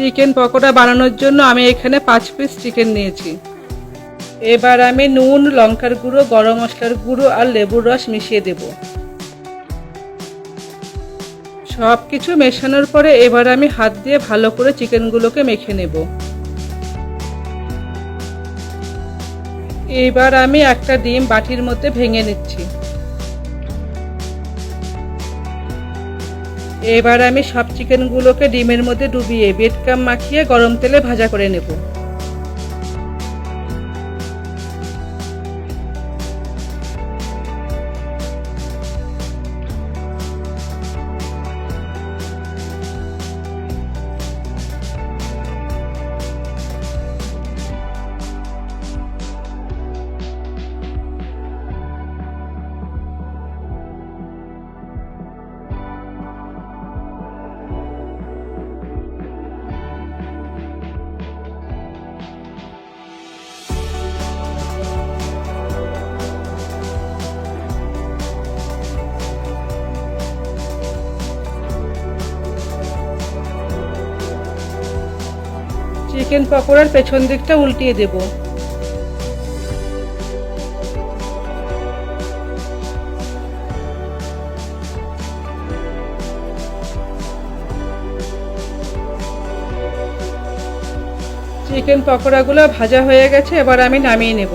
Chicken pakora বানানোর জন্য আমি এখানে পাঁচ পিস চিকেন নিয়েছি। এবার আমি নুন, লঙ্কার গুঁড়ো, গরম মশলার গুঁড়ো আর লেবুর রস মিশিয়ে দেব। সব কিছু মেশানোর পরে এবার আমি হাত দিয়ে ভালো করে চিকেনগুলোকে মেখে নেব। এবার আমি একটা ডিম বাটির মধ্যে ভেঙে নিচ্ছি। এবার আমি সব চিকেনগুলোকে ডিমের মধ্যে ডুবিয়ে বেটকাম মাখিয়ে গরম তেলে ভাজা করে নেব। চিকেন পকোড়ার পেছন দিকটা উল্টিয়ে দেব। চিকেন পকোড়াগুলো ভাজা হয়ে গেছে, এবার আমি নামিয়ে নেব।